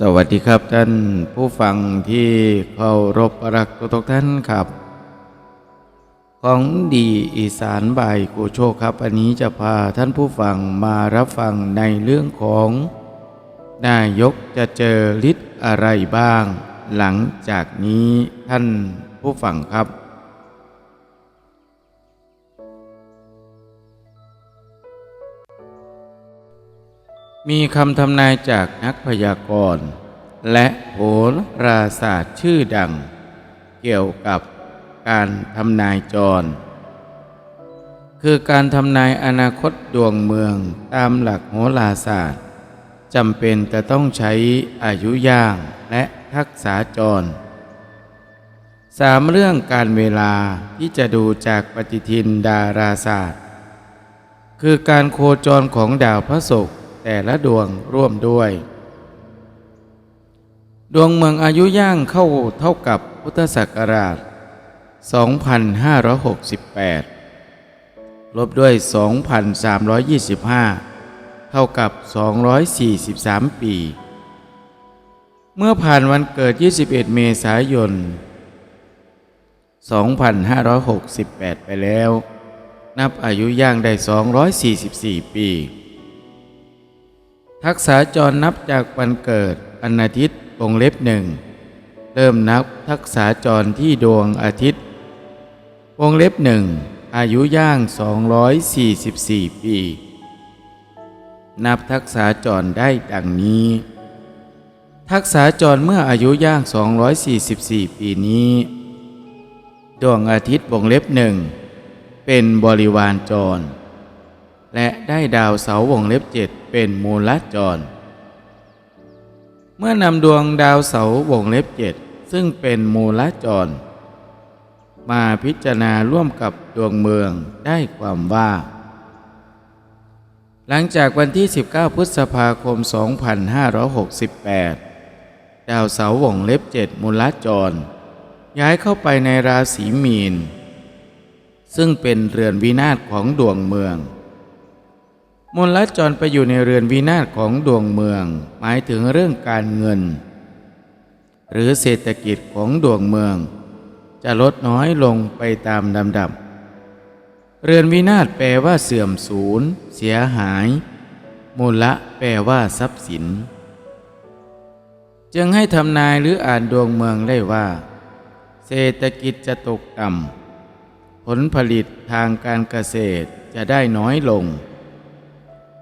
สวัสดีครับท่านผู้ฟังที่เคารพรักทุกท่านครับ ของดีอีสานบายกูโชคครับ อันนี้จะพาท่านผู้ฟังมารับฟังในเรื่องของ นายกจะเจอฤทธิ์อะไรบ้าง หลังจากนี้ท่านผู้ฟังครับ มีคำทำนายจากนักพยากรณ์ และโหราศาสตร์ชื่อดัง เกี่ยวกับการทำนายจร คือการทำนายอนาคตดวงเมืองตามหลักโหราศาสตร์จำเป็นจะต้องใช้อายุย่างและทักษาจรสามเรื่องการเวลาที่จะดูจากปฏิทินดาราศาสตร์ คือการโคจรของดาวพระศุกร์ แต่ละดวงร่วมด้วย ดวงเมืองอายุย่างเข้าเท่ากับพุทธศักราช 2568 ลบด้วย 2,325 เท่ากับ 243 ปี เมื่อผ่านวันเกิด 21 เมษายน 2568 ไปแล้ว นับอายุย่างได้ 244 ปี ทักษาจรนับจากวันเกิดอันอาทิตย์วงเล็บหนึ่งเริ่มนับทักษาจรที่ดวงอาทิตย์ วงเล็บหนึ่งอายุย่าง 244 ปี นับทักษาจรได้ดังนี้ ทักษาจรเมื่ออายุย่าง 244 ปีนี้ ดวงอาทิตย์วงเล็บหนึ่งเป็นบริวารจร และได้ดาวเสาร์วงเล็บเจ็ดเป็นมูลจร เมื่อนำดวงดาวเสาร์วงเล็บเจ็ดซึ่งเป็นมูลจร มาพิจารณาร่วมกับดวงเมืองได้ความว่า หลังจากวันที่ 19 พฤษภาคม 2568 ดาวเสาร์วงเล็บเจ็ดมูลจร ย้ายเข้าไปในราศีมีน ซึ่งเป็นเรือนวินาศของดวงเมือง มลจรไปอยู่ในเรือนวินาศของดวงเมือง หมายถึงเรื่องการเงิน หรือเศรษฐกิจของดวงเมือง จะลดน้อยลงไปตามลำดับ เรือนวินาศแปลว่าเสื่อมสูญ เสียหาย มูละแปลว่าทรัพย์สิน จึงให้ทำนายหรืออ่านดวงเมืองได้ว่า เศรษฐกิจจะตกต่ำผลผลิตทางการเกษตรจะได้น้อยลง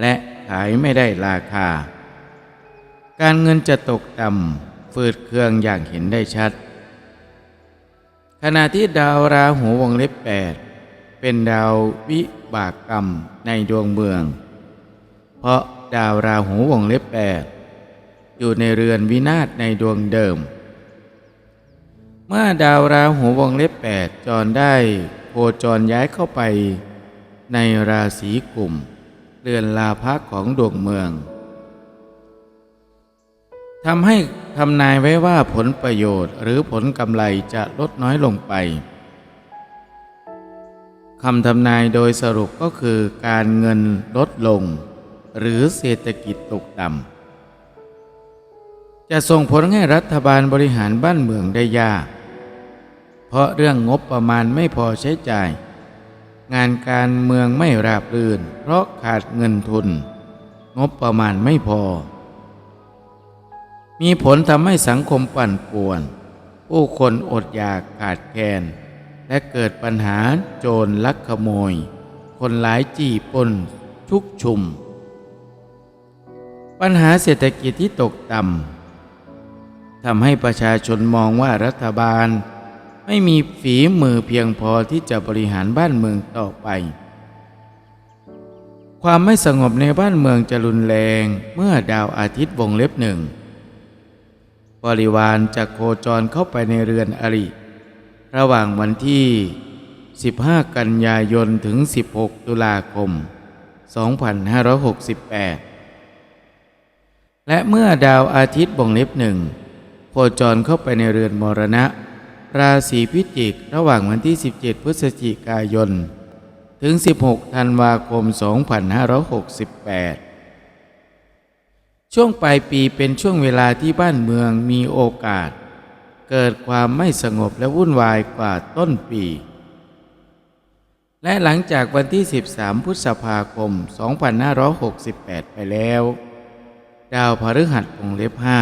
และขายไม่ได้ราคา การเงินจะตกต่ำฝืดเคืองอย่างเห็นได้ชัด ขณะที่ดาวราหูวงเล็บแปดเป็นดาววิบากกรรมในดวงเมือง เพราะดาวราหูวงเล็บแปดอยู่ในเรือนวินาศในดวงเดิม เมื่อดาวราหูวงเล็บแปดจรได้โคจรย้ายเข้าไปในราศีกลุ่ม เรือนลาพักของดวงเมืองทำให้ทำนายไว้ว่าผลประโยชน์หรือผลกำไรจะลดน้อยลงไปคำทำนายโดยสรุปก็คือการเงินลดลง หรือเศรษฐกิจตกต่ำจะส่งผลให้รัฐบาลบริหารบ้านเมืองได้ยาก เพราะเรื่องงบประมาณไม่พอใช้จ่าย งานการเมืองไม่ราบรื่น เพราะขาดเงินทุน งบประมาณไม่พอ มีผลทำให้สังคมปั่นป่วน ผู้คนอดอยากขาดแคลนและเกิดปัญหาโจรลักขโมย คนหลายจี้ปนชุกชุม ปัญหาเศรษฐกิจที่ตกต่ำทำให้ประชาชนมองว่ารัฐบาล ไม่มีฝีมือเพียงพอที่จะบริหารบ้านเมืองต่อไป ความไม่สงบในบ้านเมืองจะรุนแรงเมื่อดาวอาทิตย์วงเล็บหนึ่งบริวารจะโคจรเข้าไปในเรือนอริ ระหว่างวันที่ 15 กันยายนถึง 16 ตุลาคม 2568 และเมื่อดาวอาทิตย์วงเล็บหนึ่งโคจรเข้าไปในเรือนมรณะ ราศีพิจิก ระหว่างวันที่ 17 พฤศจิกายน ถึง 16 ธันวาคม 2568 ช่วงปลายปีเป็นช่วงเวลาที่บ้านเมืองมีโอกาส เกิดความไม่สงบและวุ่นวายกว่าต้นปี และหลังจากวันที่ 13 พฤษภาคม 2568 ไปแล้ว ดาวพฤหัสวงเล็บห้า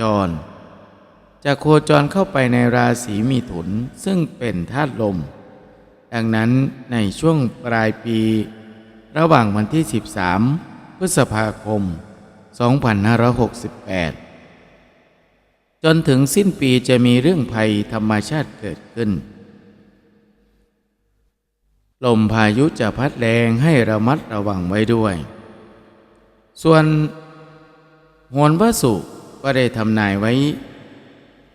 จร จะโคจรเข้าไปในราศีมีถุนซึ่งเป็นธาตุลม ดังนั้นในช่วงปลายปี ระหว่างวันที่ 13 พฤษภาคม 2568 จนถึงสิ้นปีจะมีเรื่องภัยธรรมชาติเกิดขึ้น ลมพายุจะพัดแรงให้ระมัดระวังไว้ด้วย ส่วนโหนวสุก็ได้ทำนายไว้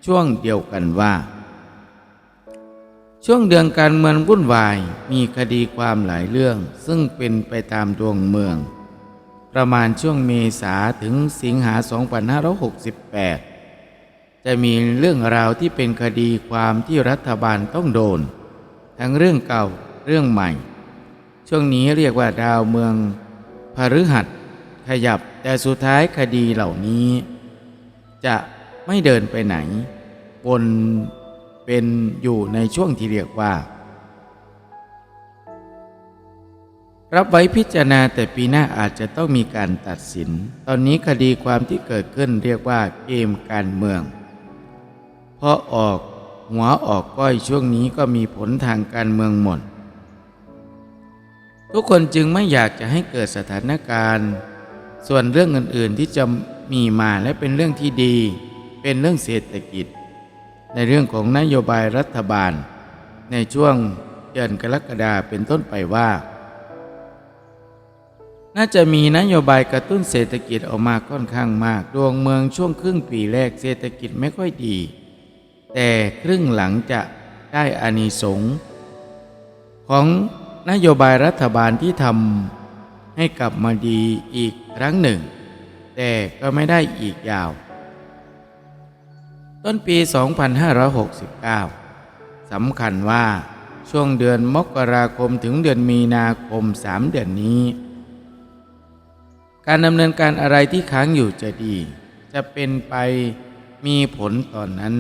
ช่วงเดียวกันว่า ช่วงเดือนการเมืองวุ่นวายมีคดีความหลายเรื่อง ซึ่งเป็นไปตามดวงเมือง ประมาณช่วงเมษาถึงสิงหา 2568 จะมีเรื่องราวที่เป็นคดีความที่รัฐบาลต้องโดน ทั้งเรื่องเก่าเรื่องใหม่ ช่วงนี้เรียกว่าดาวเมืองพฤหัสขยับแต่สุดท้ายคดีเหล่านี้ จะไม่เดินไปไหน วนเป็นอยู่ในช่วงที่เรียกว่า รับไว้พิจารณาแต่ปีหน้าอาจจะต้องมีการตัดสิน ตอนนี้คดีความที่เกิดขึ้นเรียกว่าเกมการเมือง เพราะออกหัวออกก้อยช่วงนี้ก็มีผลทางการเมืองหมด ทุกคนจึงไม่อยากจะให้เกิดสถานการณ์ ส่วนเรื่องอื่นๆที่จะมีมาและเป็นเรื่องที่ดี เป็นเรื่องเศรษฐกิจ ในเรื่องของนโยบายรัฐบาล ในช่วงเดือนกรกฎาเป็นต้นไปว่า น่าจะมีนโยบายกระตุ้นเศรษฐกิจออกมาค่อนข้างมากดวงเมืองช่วงครึ่งปีแรกเศรษฐกิจไม่ค่อยดี แต่ครึ่งหลังจะได้อานิสงส์ของนโยบายรัฐบาลที่ทำให้กลับมาดีอีกครั้งหนึ่ง แต่ก็ไม่ได้อีกยาว ต้นปี 2569 สำคัญว่าช่วงเดือนมกราคมถึงเดือนมีนาคม 3 เดือนนี้ การดำเนินการอะไรที่ค้างอยู่จะดี จะเป็นไปมีผลตอนนั้น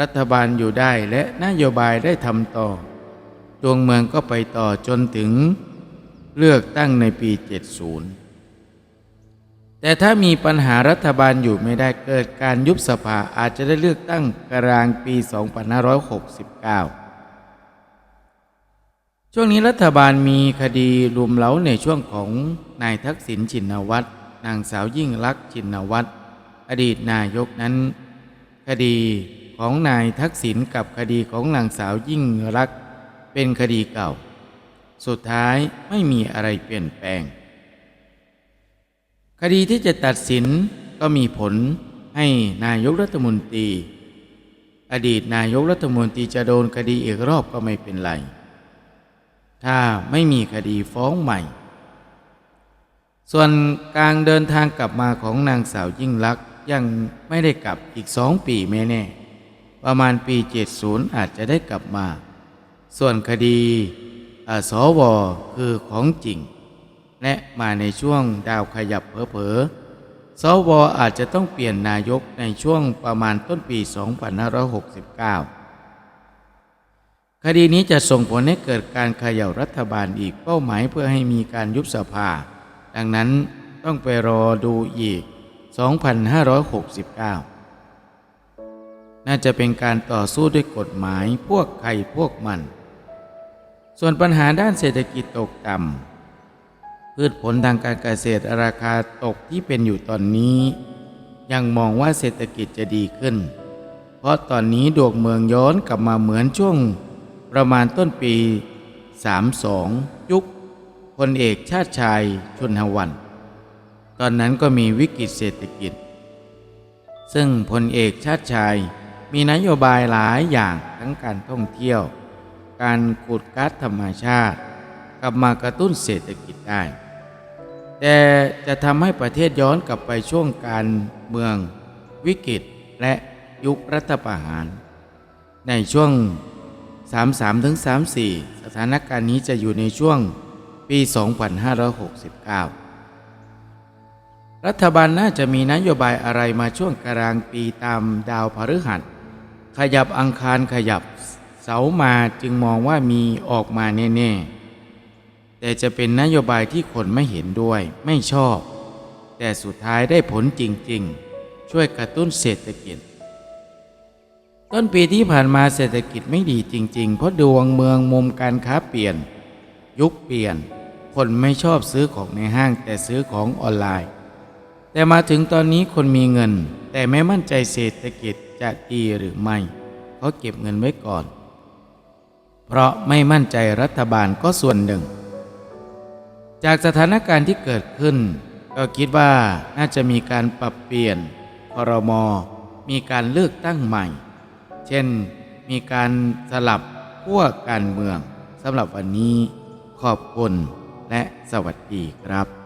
รัฐบาลอยู่ได้และนโยบายได้ทำต่อ ดวงเมืองก็ไปต่อจนถึงเลือกตั้งในปี 70 แต่ถ้ามีปัญหารัฐบาลอยู่ไม่ได้เกิดการยุบสภาอาจจะได้เลือกตั้งกลางปี 2569 ช่วงนี้รัฐบาลมีคดีรุมเร้าในช่วงของนายทักษิณชินวัตรนางสาวยิ่งลักษณ์ชินวัตรอดีตนายกนั้น คดีของนายทักษิณกับคดีของนางสาวยิ่งลักษณ์เป็นคดีเก่า สุดท้ายไม่มีอะไรเปลี่ยนแปลง คดีที่จะตัดสินก็มีผลให้นายกรัฐมนตรี อดีตนายกรัฐมนตรีจะโดนคดีอีกรอบก็ไม่เป็นไร ถ้าไม่มีคดีฟ้องใหม่ ส่วนการเดินทางกลับมาของนางสาวยิ่งลักษณ์ยังไม่ได้กลับอีกสองปีแม่แน่ ประมาณปี 70 อาจจะได้กลับมา ส่วนคดีอสวคือของจริง และมาในช่วงดาวขยับเผลอๆสวอาจจะต้องเปลี่ยนนายกในช่วงประมาณต้นปี 2569 คดีนี้จะส่งผลให้เกิดการเขย่ารัฐบาลอีกเป้าหมายเพื่อให้มีการยุบสภา ดังนั้นต้องไปรอดูอีก 2569 น่าจะเป็นการต่อสู้ด้วยกฎหมายพวกใครพวกมัน ส่วนปัญหาด้านเศรษฐกิจตกต่ำ พืชผลทางการเกษตรราคาตกที่เป็นอยู่ตอนนี้ ยังมองว่าเศรษฐกิจจะดีขึ้น เพราะตอนนี้ดวงเมืองย้อนกลับมาเหมือนช่วง ประมาณต้นปี 32 ยุคพลเอกชาติชายชุนหวัน ตอนนั้นก็มีวิกฤตเศรษฐกิจ ซึ่งพลเอกชาติชายมีนโยบายหลายอย่างทั้งการท่องเที่ยว การขุดก๊าซธรรมชาติ กลับมากระตุ้นเศรษฐกิจได้ แต่จะทำให้ประเทศย้อนกลับไปช่วงการเมือง วิกฤตและยุครัฐประหาร ในช่วง 33ถึง34 สถานการณ์นี้จะอยู่ในช่วงปี 2569 รัฐบาลน่าจะมีนโยบายอะไรมาช่วงกลางปีตามดาวพฤหัส ขยับอังคารขยับเสามาจึงมองว่ามีออกมาแน่ๆ แต่จะเป็นนโยบายที่คนไม่เห็นด้วยไม่ชอบ แต่สุดท้ายได้ผลจริงๆ ช่วยกระตุ้นเศรษฐกิจ ต้นปีที่ผ่านมาเศรษฐกิจไม่ดีจริง ๆ เพราะดวงเมืองมุมการค้าเปลี่ยน ยุคเปลี่ยน คนไม่ชอบซื้อของในห้างแต่ซื้อของออนไลน์ แต่มาถึงตอนนี้คนมีเงิน แต่ไม่มั่นใจเศรษฐกิจจะดีหรือไม่เขาเก็บเงินไว้ก่อน เพราะไม่มั่นใจรัฐบาลก็ส่วนหนึ่ง จากสถานการณ์ที่เกิดขึ้น ก็คิดว่าน่าจะมีการปรับเปลี่ยนครมมีการเลือกตั้งใหม่ เช่น มีการสลับขั้วการเมืองสำหรับวันนี้ขอบคุณและสวัสดีครับ